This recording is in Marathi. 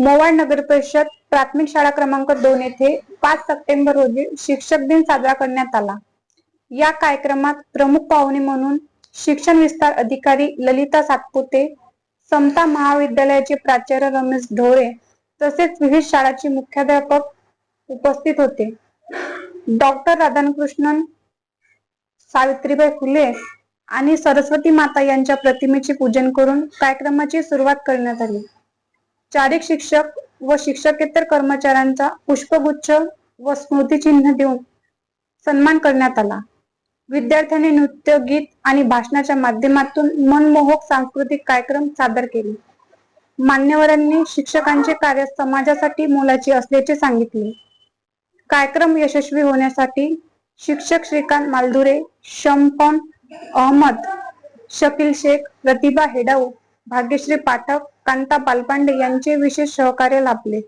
मोवाड नगर परिषद प्राथमिक शाळा क्रमांक दोन येथे पाच सप्टेंबर रोजी शिक्षक दिन साजरा करण्यात आला. या कार्यक्रमात प्रमुख पाहुणे म्हणून शिक्षण विस्तार अधिकारी ललिता सातपुते समता महाविद्यालयाचे प्राचार्य रमेश ढोळे तसेच विविध शाळाचे मुख्याध्यापक उपस्थित होते. डॉक्टर राधाकृष्णन सावित्रीबाई फुले आणि सरस्वती माता यांच्या प्रतिमेचे पूजन करून कार्यक्रमाची सुरुवात करण्यात आली. चारिक शिक्षक व शिक्षकेतर कर्मचाऱ्यांचा पुष्पगुच्छ व स्मृतिचिन्ह देऊन सन्मान करण्यात आला. विद्यार्थ्यांनी नृत्य गीत आणि भाषणाच्या माध्यमातून मनमोहक सांस्कृतिक कार्यक्रम सादर केले. मान्यवरांनी शिक्षकांचे कार्य समाजासाठी मोलाचे असल्याचे सांगितले. कार्यक्रम यशस्वी होण्यासाठी शिक्षक श्रीकांत मालधुरे शंपन अहमद शकील शेख प्रतिभा हेडाऊ भाग्यश्री पाठक कांता पालपांडे यांचे विशेष सहकार्य लाभले.